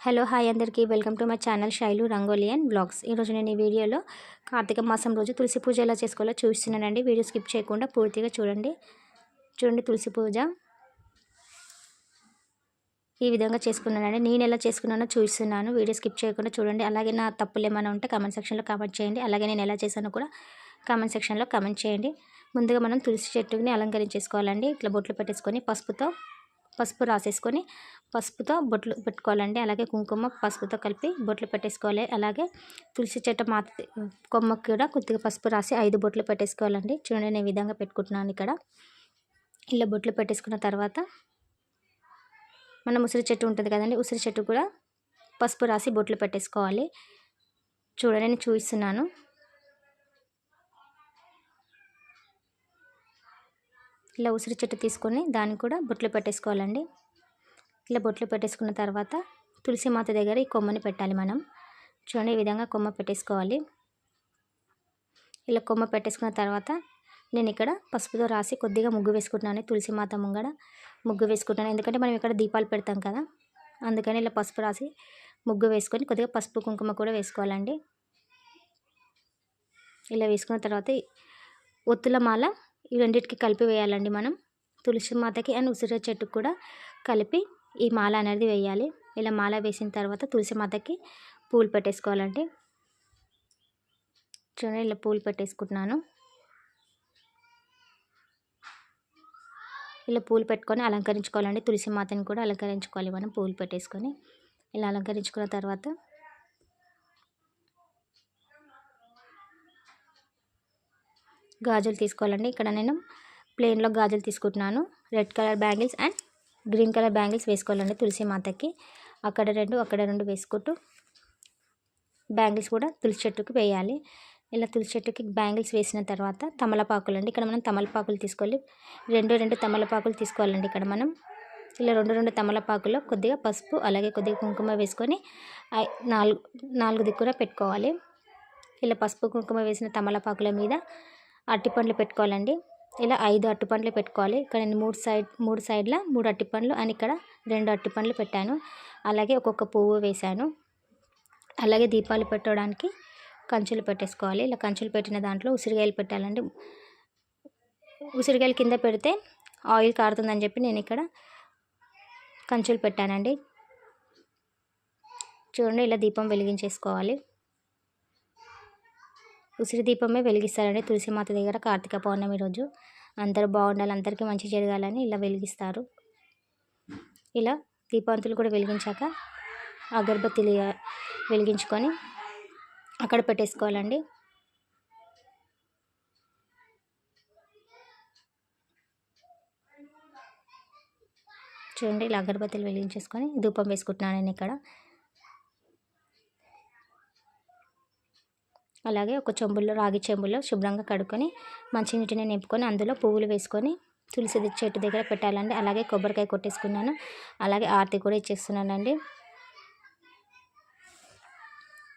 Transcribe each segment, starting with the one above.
Hello hi అందరికీ. Welcome to my channel Shailu rangoli and blogs ఈరోజు నేను ఈ వీడియోలో కార్తీక మాసం రోజు తులసి పూజ ఎలా చేసుకోవాలో చూస్తున్నానండి వీడియో స్కిప్ చేయకుండా పూర్తిగా చూడండి. చూడండి తులసి పూజ. ఈ విధంగా చేసుకున్నానండి. నేను ఎలా చేసుకున్నానో చూస్తున్నాను వీడియో స్కిప్ చేయకుండా చూడండి. అలాగే నా తప్పులు ఏమైనా ఉంటే కామెంట్ సెక్షన్లో కామెంట్ చేయండి. అలాగే నేను ఎలా చేశానో కూడా కామెంట్ సెక్షన్లో కామెంట్ చేయండి. ముందుగా మనం తులసి చెట్టుని అలంకరించేసుకోవాలండి. ఇట్లా బొట్లు పెట్టేసుకొని పసుపుతో పసుపు రాసేసుకొని పసుపుతో బొట్లు పెట్టుకోవాలండి. అలాగే కుంకుమ పసుపుతో కలిపి బొట్లు పెట్టేసుకోవాలి. అలాగే తులసి చెట్టు మాత కొమ్మకి కూడా కొద్దిగా పసుపు రాసి ఐదు బొట్లు పెట్టేసుకోవాలండి. చూడండి నేను విధంగా పెట్టుకుంటున్నాను ఇక్కడ. ఇలా బొట్లు పెట్టేసుకున్న తర్వాత మన ఉసిరి చెట్టు ఉంటుంది కదండి ఉసిరి చెట్టు కూడా పసుపు రాసి బొట్లు పెట్టేసుకోవాలి. చూడండి నేను చూపిస్తున్నాను. ఇలా ఉసిరి చెట్టు తీసుకొని దానికి కూడా బొట్లు పెట్టేసుకోవాలండి. ఇలా బొట్లు పెట్టేసుకున్న తర్వాత తులసి మాత దగ్గర ఈ కొమ్మని పెట్టాలి మనం. చూడండి ఈ విధంగా కొమ్మ పెట్టేసుకోవాలి. ఇలా కొమ్మ పెట్టేసుకున్న తర్వాత నేను ఇక్కడ పసుపుతో రాసి కొద్దిగా ముగ్గు వేసుకుంటున్నాను తులసి మాత ముంగడ. ముగ్గు వేసుకుంటాను ఎందుకంటే మనం ఇక్కడ దీపాలు పెడతాం కదా. అందుకని ఇలా పసుపు రాసి ముగ్గు వేసుకొని కొద్దిగా పసుపు కుంకుమ కూడా వేసుకోవాలండి. ఇలా వేసుకున్న తర్వాత ఒత్తుల మాల ఈ రెండింటికి కలిపి వేయాలండి మనం. తులసి మాతకి అండ్ ఉసిరి చెట్టుకు కూడా కలిపి ఈ మాల అనేది వేయాలి. ఇలా మాల వేసిన తర్వాత తులసి మాతకి పూలు పెట్టేసుకోవాలండి. చూడండి ఇలా పూలు పెట్టేసుకుంటున్నాను. ఇలా పూలు పెట్టుకొని అలంకరించుకోవాలండి. తులసి మాతని కూడా అలంకరించుకోవాలి మనం పూలు పెట్టేసుకొని. ఇలా అలంకరించుకున్న తర్వాత గాజులు తీసుకోవాలండి. ఇక్కడ నేను ప్లెయిన్లో గాజులు తీసుకుంటున్నాను. Red colour bangles and green colour bangles వేసుకోవాలండి తులసి మాతకి అక్కడ రెండు అక్కడ రెండు వేసుకుంటూ బ్యాంగిల్స్ కూడా తులసి చెట్టుకి వేయాలి. ఇలా తులసి చెట్టుకి బ్యాంగిల్స్ వేసిన తర్వాత తమలపాకులు అండి ఇక్కడ మనం తమలపాకులు తీసుకోవాలి. రెండు రెండు తమలపాకులు తీసుకోవాలండి ఇక్కడ మనం. ఇలా రెండు రెండు తమలపాకులో కొద్దిగా పసుపు అలాగే కొద్దిగా కుంకుమ వేసుకొని నాలుగు నాలుగు దిక్కున పెట్టుకోవాలి. ఇలా పసుపు కుంకుమ వేసిన తమలపాకుల మీద అరటిపండ్లు పెట్టుకోవాలండి. ఇలా ఐదు అరటిపండ్లు పెట్టుకోవాలి. ఇక్కడ నేను మూడు సైడ్ మూడు సైడ్ల మూడు అరటిపండ్లు అని ఇక్కడ రెండు అరటిపండ్లు పెట్టాను. అలాగే ఒక్కొక్క పువ్వు వేశాను. అలాగే దీపాలు పెట్టడానికి కంచులు పెట్టేసుకోవాలి. ఇలా కంచులు పెట్టిన దాంట్లో ఉసిరికాయలు పెట్టాలండి. ఉసిరికాయలు కింద పెడితే ఆయిల్ కారుతుందని చెప్పి నేను ఇక్కడ కంచులు పెట్టానండి. చూడండి ఇలా దీపం వెలిగించేసుకోవాలి. ఉసిరి దీపమే వెలిగిస్తారండి. తులసిమాత దగ్గర కార్తీక పౌర్ణమి రోజు. అందరూ బాగుండాలి అందరికీ మంచి జరగాలని ఇలా వెలిగిస్తారు. ఇలా దీపాంతులు కూడా వెలిగించాక అగరబత్తిలు వెలిగించుకొని అక్కడ పెట్టేసుకోవాలండి. చూడండి ఇలా అగరబత్తిలు వెలిగించేసుకొని ధూపం వేసుకుంటున్నాను నేను ఇక్కడ. అలాగే ఒక చెంబుల్లో రాగి చెంబుల్లో శుభ్రంగా కడుక్కొని మంచినీటిని నింపుకొని అందులో పువ్వులు వేసుకొని తులసి చెట్టు దగ్గర పెట్టాలండి. అలాగే కొబ్బరికాయ కొట్టేసుకున్నాను. అలాగే ఆరతి కూడా ఇచ్చేస్తున్నానండి.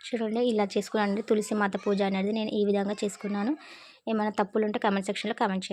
చూడండి ఇలా చేసుకున్నానండి. తులసి మాత పూజ అనేది నేను ఈ విధంగా చేసుకున్నాను. ఏమైనా తప్పులు ఉంటే కమెంట్ సెక్షన్లో కమెంట్ చేయండి.